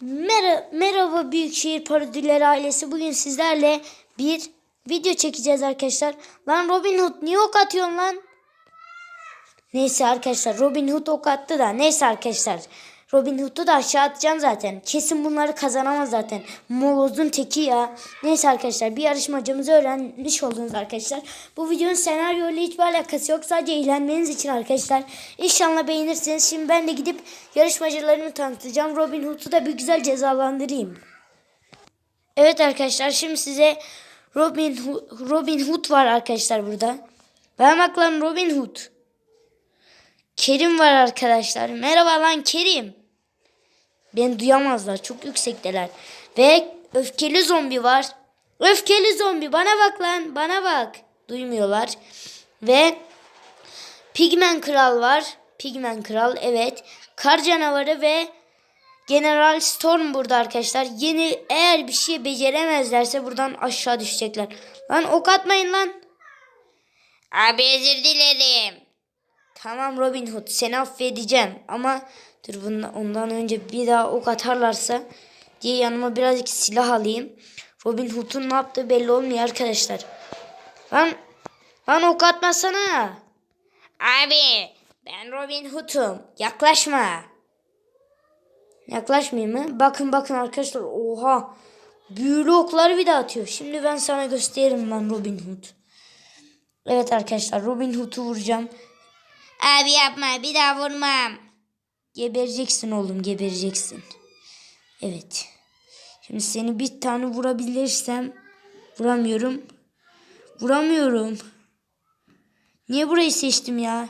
Mer Merhaba Büyükşehir Parodileri ailesi. Bugün sizlerle bir video çekeceğiz arkadaşlar. Lan Robin Hood niye ok atıyorsun lan? Neyse arkadaşlar Robin Hood ok attı da. Neyse arkadaşlar. Robin Hood'u da aşağı atacağım zaten. Kesin bunları kazanamaz zaten. Moloz'un teki ya. Neyse arkadaşlar bir yarışmacımızı öğrenmiş oldunuz arkadaşlar. Bu videonun senaryo ile hiçbir alakası yok. Sadece eğlenmeniz için arkadaşlar. İnşallah beğenirsiniz. Şimdi ben de gidip yarışmacılarımı tanıtacağım. Robin Hood'u da bir güzel cezalandırayım. Evet arkadaşlar şimdi size Robin Robin Hood var arkadaşlar burada. Ben bak Robin Hood. Kerim var arkadaşlar. Merhaba lan Kerim. Beni duyamazlar. Çok yüksekteler. Ve öfkeli zombi var. Öfkeli zombi bana bak lan. Bana bak. Duymuyorlar. Ve Pigmen Kral var. Pigmen Kral evet. Kar canavarı ve General Storm burada arkadaşlar. Yeni eğer bir şey beceremezlerse buradan aşağı düşecekler. Lan ok atmayın lan. Abi özür dilerim. Tamam Robin Hood seni affedeceğim ama dur bundan, ondan önce bir daha ok atarlarsa diye yanıma birazcık silah alayım. Robin Hood'un ne yaptığı belli olmuyor arkadaşlar. Lan, lan ok atmasana. Abi ben Robin Hood'um yaklaşma. Yaklaşmayayım mı? Bakın bakın arkadaşlar oha. Büyülü okları bir de atıyor. Şimdi ben sana gösteririm lan Robin Hood. Evet arkadaşlar Robin Hood'u vuracağım. Abi yapma bir daha vurmam. Gebereceksin oğlum gebereceksin. Evet. Şimdi seni bir tane vurabilirsem vuramıyorum. Vuramıyorum. Niye burayı seçtim ya?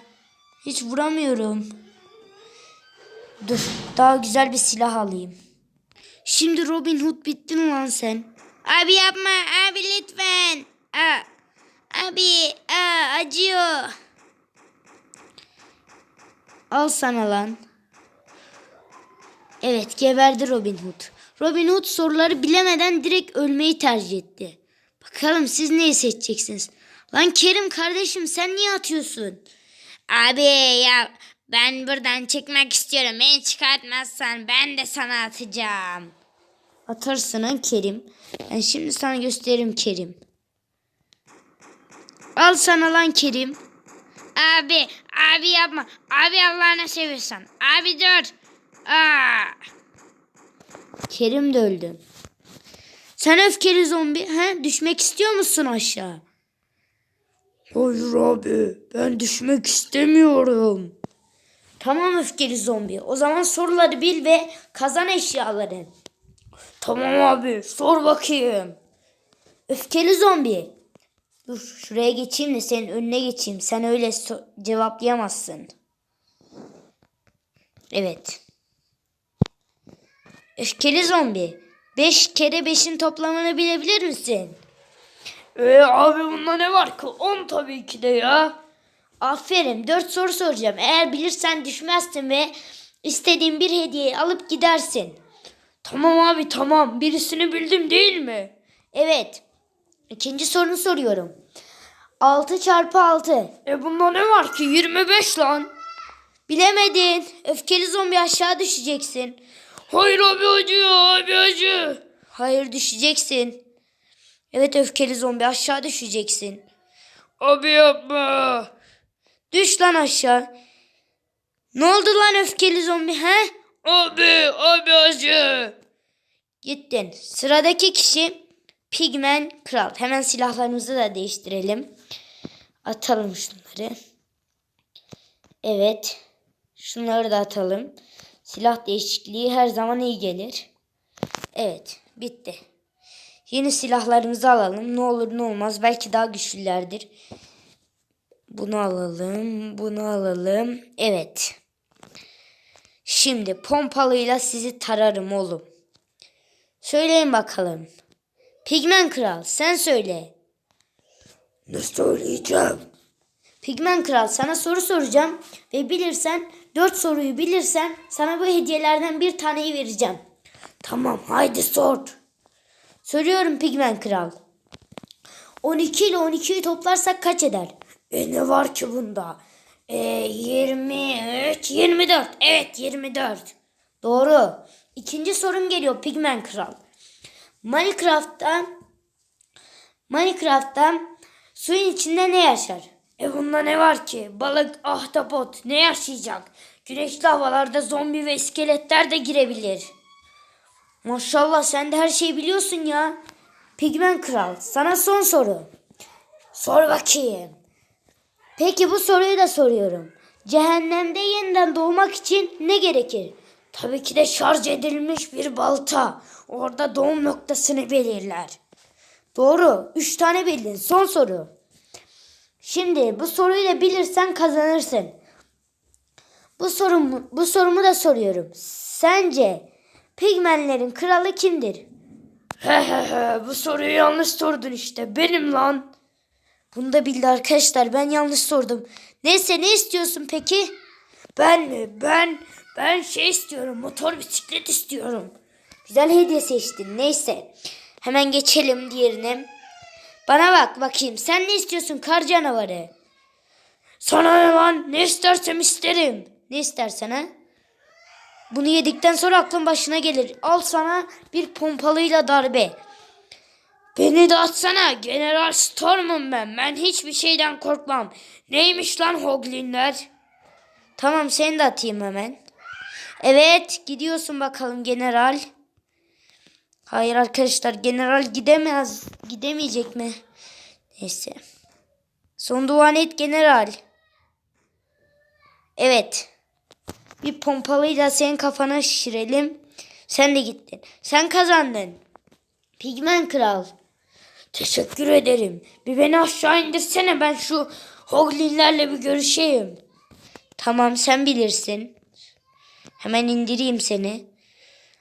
Hiç vuramıyorum. Dur daha güzel bir silah alayım. Şimdi Robin Hood bittin lan sen. Abi yapma abi lütfen. Aa, abi aa, acıyor. Al sana lan. Evet geberdi Robin Hood. Robin Hood soruları bilemeden direkt ölmeyi tercih etti. Bakalım siz neyi seçeceksiniz? Lan Kerim kardeşim sen niye atıyorsun? Abi ya ben buradan çıkmak istiyorum. Beni çıkartmazsan ben de sana atacağım. Atarsın lan Kerim. Ben şimdi sana gösteririm Kerim. Al sana lan Kerim. Abi, abi yapma. Abi Allah'ını seviyorsan. Abi dur. Aa. Kerim de öldü. Sen öfkeli zombi, he? Düşmek istiyor musun aşağı? Hayır abi, ben düşmek istemiyorum. Tamam öfkeli zombi. O zaman soruları bil ve kazan eşyaları. Tamam abi, sor bakayım. Öfkeli zombi. Dur şuraya geçeyim de senin önüne geçeyim. Sen öyle so- cevaplayamazsın. Evet. Öfkeli zombi. 5 kere 5'in toplamını bilebilir misin? Ee, abi bunda ne var ki? 10 tabii ki de ya. Aferin. 4 soru soracağım. Eğer bilirsen düşmezsin ve istediğin bir hediyeyi alıp gidersin. Tamam abi tamam. Birisini bildim değil mi? Evet. İkinci sorunu soruyorum. 6 çarpı 6. E bunda ne var ki? 25 lan. Bilemedin. Öfkeli zombi aşağı düşeceksin. Hayır abi acıyor abi acı. Hayır düşeceksin. Evet öfkeli zombi aşağı düşeceksin. Abi yapma. Düş lan aşağı. Ne oldu lan öfkeli zombi he? Abi abi acı. Gittin. Sıradaki kişi Pigmen Kral. Hemen silahlarımızı da değiştirelim. Atalım şunları. Evet. Şunları da atalım. Silah değişikliği her zaman iyi gelir. Evet. Bitti. Yeni silahlarımızı alalım. Ne olur ne olmaz. Belki daha güçlülerdir. Bunu alalım. Bunu alalım. Evet. Şimdi pompalıyla sizi tararım oğlum. Söyleyin bakalım. Pigmen Kral sen söyle. Ne söyleyeceğim? Pigmen Kral sana soru soracağım ve bilirsen dört soruyu bilirsen sana bu hediyelerden bir taneyi vereceğim. Tamam haydi sor. Soruyorum Pigmen Kral. 12 ile 12'yi toplarsak kaç eder? E ne var ki bunda? E 23, 24. Evet 24. Doğru. İkinci sorum geliyor Pigmen Kral. Minecraft'ta Minecraft'ta suyun içinde ne yaşar? E bunda ne var ki? Balık, ahtapot ne yaşayacak? Güneşli havalarda zombi ve iskeletler de girebilir. Maşallah sen de her şeyi biliyorsun ya. Pigmen Kral sana son soru. Sor bakayım. Peki bu soruyu da soruyorum. Cehennemde yeniden doğmak için ne gerekir? Tabii ki de şarj edilmiş bir balta. Orada doğum noktasını belirler. Doğru. Üç tane bildin. Son soru. Şimdi bu soruyu da bilirsen kazanırsın. Bu sorumu, bu sorumu da soruyorum. Sence pigmenlerin kralı kimdir? He he he bu soruyu yanlış sordun işte. Benim lan. Bunu da bildi arkadaşlar. Ben yanlış sordum. Neyse ne istiyorsun peki? Ben mi? Ben ben şey istiyorum. Motor bisiklet istiyorum. Güzel hediye seçtin. Neyse. Hemen geçelim diğerine. Bana bak bakayım. Sen ne istiyorsun kar canavarı? Sana ne lan? Ne istersem isterim. Ne istersen ha? Bunu yedikten sonra aklın başına gelir. Al sana bir pompalıyla darbe. Beni de atsana. General Storm'um ben. Ben hiçbir şeyden korkmam. Neymiş lan Hoglinler? Tamam seni de atayım hemen. Evet gidiyorsun bakalım general. Hayır arkadaşlar general gidemez. Gidemeyecek mi? Neyse. Son duan et general. Evet. Bir pompalıyla senin kafana şişirelim. Sen de gittin. Sen kazandın. Pigmen kral. Teşekkür ederim. Bir beni aşağı indirsene ben şu hoglinlerle bir görüşeyim. Tamam sen bilirsin. Hemen indireyim seni.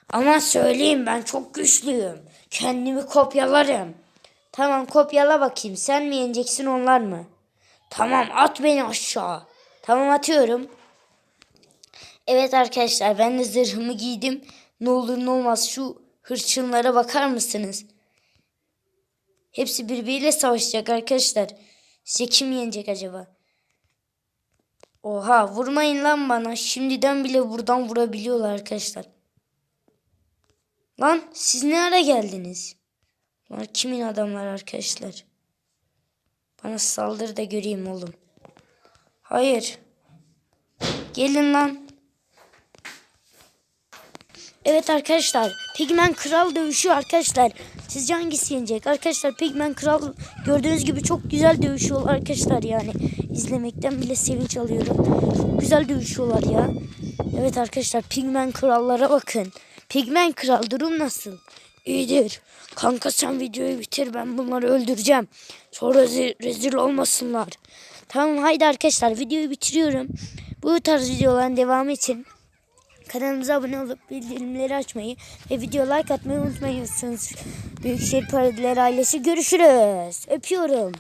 Ama söyleyeyim ben çok güçlüyüm. Kendimi kopyalarım. Tamam kopyala bakayım. Sen mi yeneceksin onlar mı? Tamam at beni aşağı. Tamam atıyorum. Evet arkadaşlar ben de zırhımı giydim. Ne olur ne olmaz şu hırçınlara bakar mısınız? Hepsi birbiriyle savaşacak arkadaşlar. Size kim yenecek acaba? Oha vurmayın lan bana. Şimdiden bile buradan vurabiliyorlar arkadaşlar. Lan siz ne ara geldiniz? Bunlar kimin adamlar arkadaşlar? Bana saldır da göreyim oğlum. Hayır. Gelin lan. Evet arkadaşlar. Pigmen Kral dövüşüyor arkadaşlar. Sizce hangisi yenecek? Arkadaşlar Pigmen Kral gördüğünüz gibi çok güzel dövüşüyorlar arkadaşlar yani. izlemekten bile sevinç alıyorum. Çok güzel dövüşüyorlar ya. Evet arkadaşlar Pigmen Krallara bakın. Pigmen Kral durum nasıl? İyidir. Kanka sen videoyu bitir ben bunları öldüreceğim. Sonra rezil, rezil olmasınlar. Tamam haydi arkadaşlar videoyu bitiriyorum. Bu tarz videoların devamı için Kanalımıza abone olup bildirimleri açmayı ve video like atmayı unutmayın. Büyükşehir Paradiler ailesi görüşürüz. Öpüyorum.